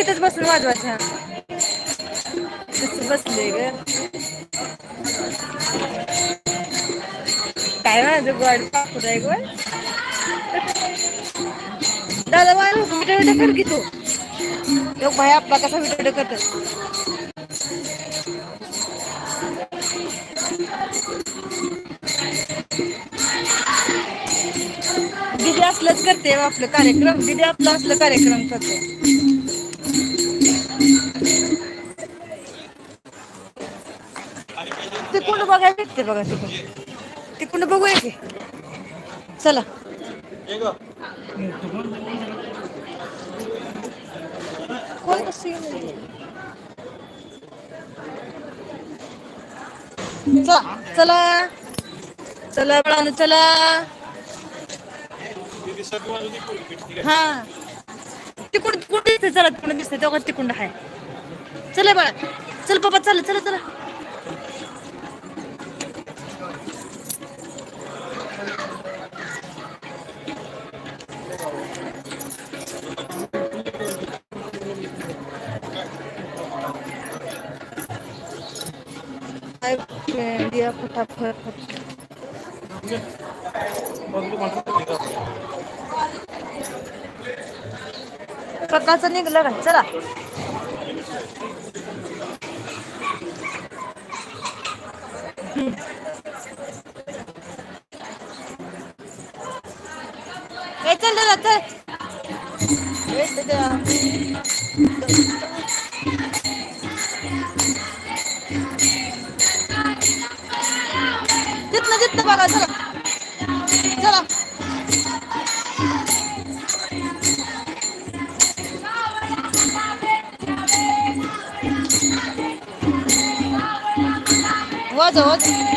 इथंच बसून वाजवायच्या कस बसले ग. काय माझं गोड पापूर आहे ग? दादा वाळ विडिओ कर की तू. लोक भाई आपला कसा व्हिडिओ करतात दिदी असलंच करते हो, आपलं कार्यक्रम. दिदी आपलं असलं कार्यक्रम करते. तिकुंड बघायला बघा तिकडून तिकडून बघूया की. चला. कोण चला चला. चला चला. हा. तिकडून कुठे दिसते चला तिकडून दिसते तेव्हा तिकुंड आहे चला बाळा. चल पप्पा चला चला चला. दिया फटाफट. सकाळचं निघलं का? चला. ए चल. दादा चल ए दादा. तिथनं तिथनं बघा चला चला वाजव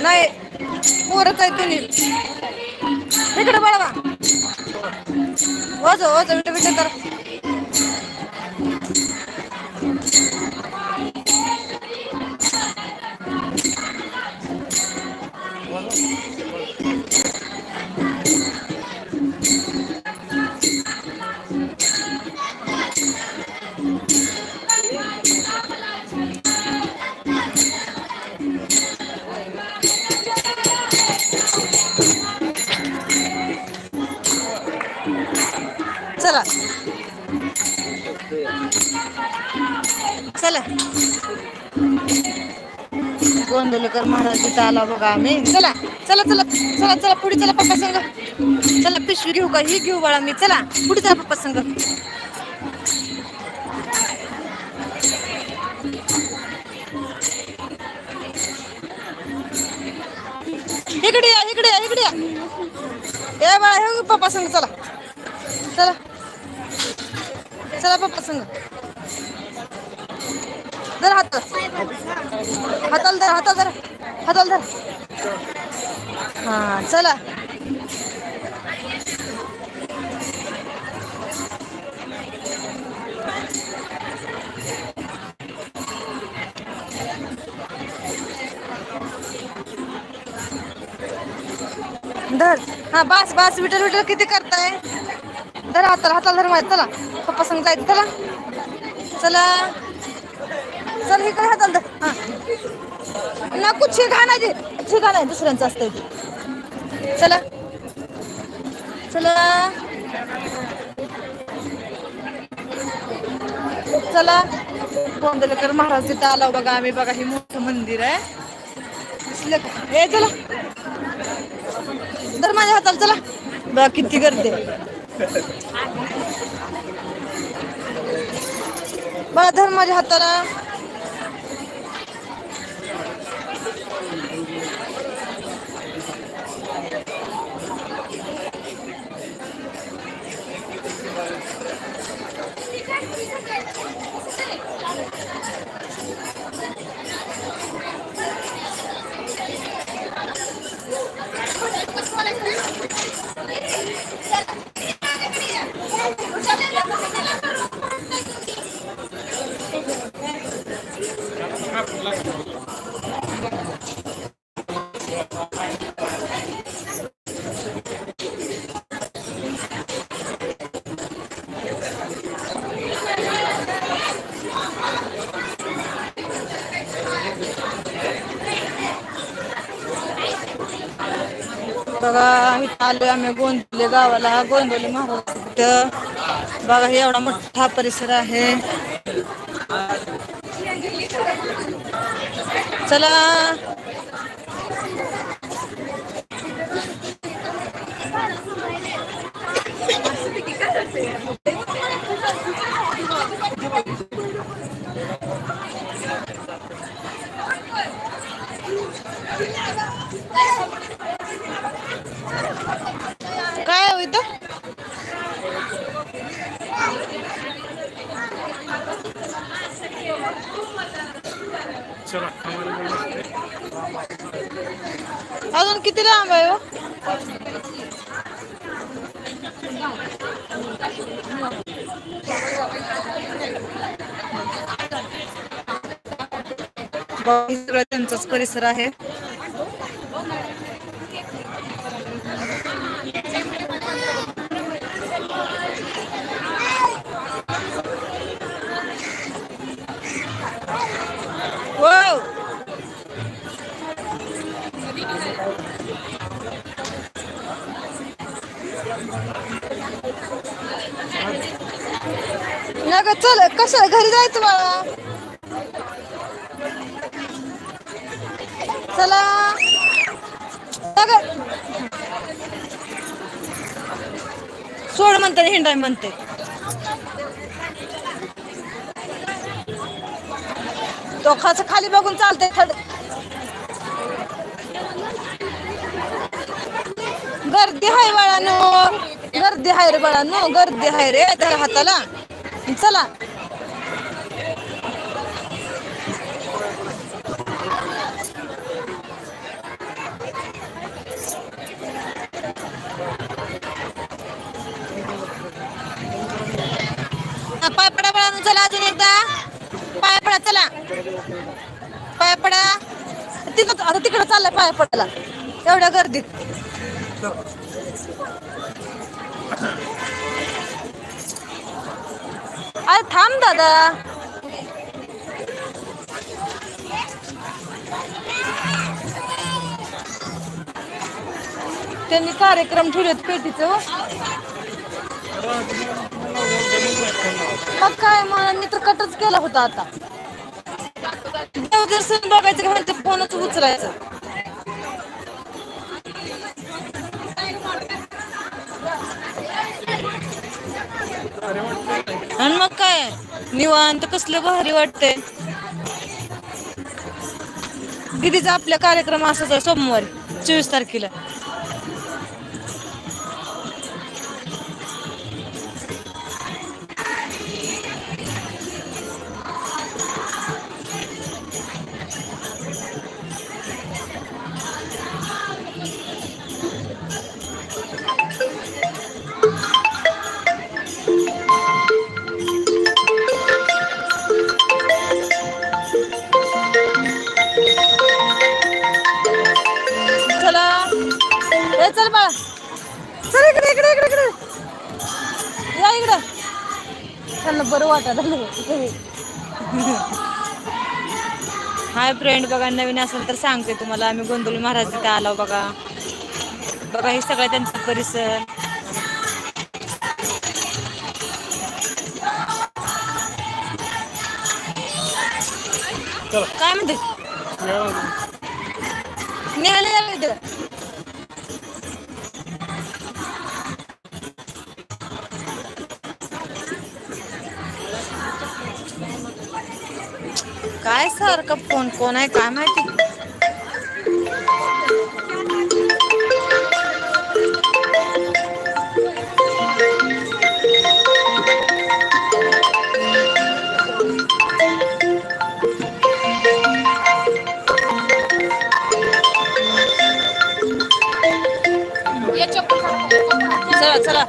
नाही पोरच आहे तुम्ही. तिकडे बळवा वाजव वाजव विट विट कर. चला. गोंदलकर महाराज तिथं आला बघा आम्ही. चला चला चला चला चला पुढे चला पप्पा संग. चला पिशवी घेऊ का? ही घेऊ बाळा मी. चला पुढे चला पप्पा संग. इकडे या इकडे या इकडे या. ए बाळा हे पप्पा संग चला. चला. चला पप्पा संग. धर हात हाताला धर हाताला धर. हाताला धर. हा, चला. धर. हा, बस बस विटर विटर किती करताय? धर हाताला हाताला धर माझ्या, चला. पप्पा संग जायचं चला. चला. चल हे काय हाताल धर. हा. नको छी घाणायची छी आहे? दुसऱ्यांचं असतंय चला. चला. चला. गोंदलकर महाराज तिथं आला बघा आम्ही. बघा हे मोठं मंदिर आहे. दिसलं का? हे चला. तर माझ्या हाताला चला. बघा किती गर्दी आहे. बघा बघा इथं आलोय आम्ही गोंदवले गावाला. गोंदवले महाराज बघा एवढा मोठा परिसर आहे. चला. काय आहे अजून किती लांब आहे हो? सगळं त्यांचाच परिसर आहे. नग चल कसं घरी जायचं बाळा? चला. नग सोड म्हणते हिंडाय म्हणते. तो खास खाली बघून चालतंय थड. गर्दी हाय बाळानो. गर्दी हाय रे बाळानो गर्दी हाय रे त्या हाताला. चला. पायपडा पाय पडा चला अजून एकदा. पाय पडा चला. पाय पडा तिथं आता तिकडं चाललाय पाय पडायला एवढ्या गर्दीत. अरे थांब दादा त्यांनी कार्यक्रम ठेवलेत पेटीचं. मग काय मग मी तर कटच केला होता आता. देवदर्शन बघायचं का फोनच उचलायचं. आणि मग काय? निवांत कसलं भारी वाटतंय. दिदीचा आपल्या कार्यक्रम असाच सोमवारी चोवीस तारखेला. बरं वाटत हाय फ्रेंड बघा नवीन असेल तर सांगते तुम्हाला. आम्ही गोंदवली महाराज तिथे आलो बघा. बघा हे सगळं त्यांचा परिसर. काय म्हणते? निघाले काय सारखं फोन कोण आहे काय माहिती? चला चला.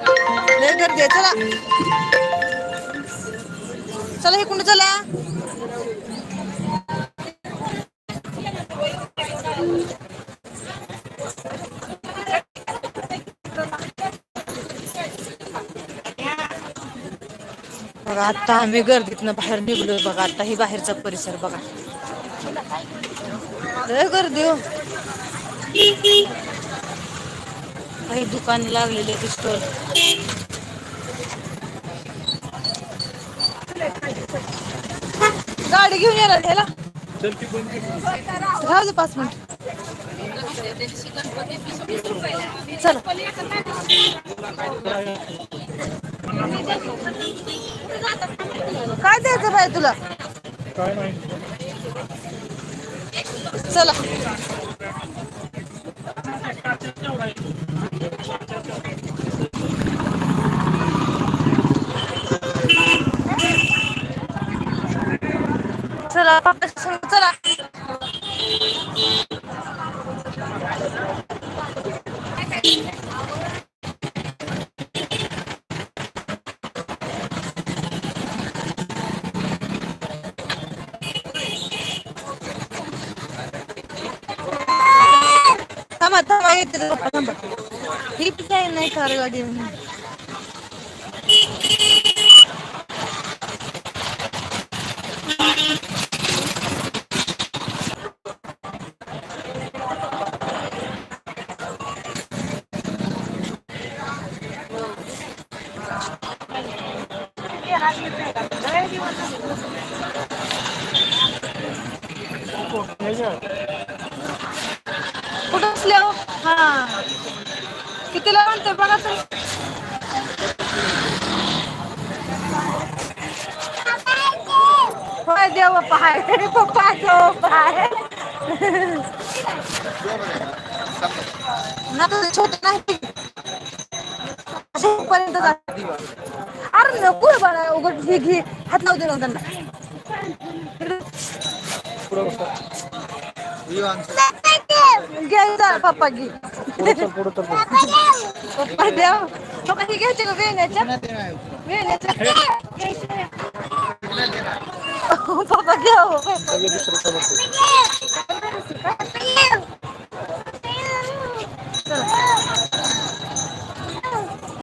लय गर्दी आहे चला. चला हे कुठं चला. आता आम्ही गर्दीतनं बाहेर निघलोय बघा. आता ही बाहेरचा परिसर बघा. लय गर्दी हो. काही दुकान लागलेले स्टॉल गाडी घेऊन येणार ह्याला. राहू दे पाच मिनिट. चला. द्यायचं बाई तुला चला. चला थांबा थांबा येते ते पप्पा हो। कितीला म्हणते बघा तुम्ही होय देव हाय पप्पा देव आहे ना छोट नाही पर्यंत अरे नको बाळा उघड घे घे हात लावू दे ना त्यांना घ्यायचा पप्पा घे. पप्पा देव पप्पा हे घ्यायचे का वेण्याच्या? वेण्याच्या. पप्पा घ्या.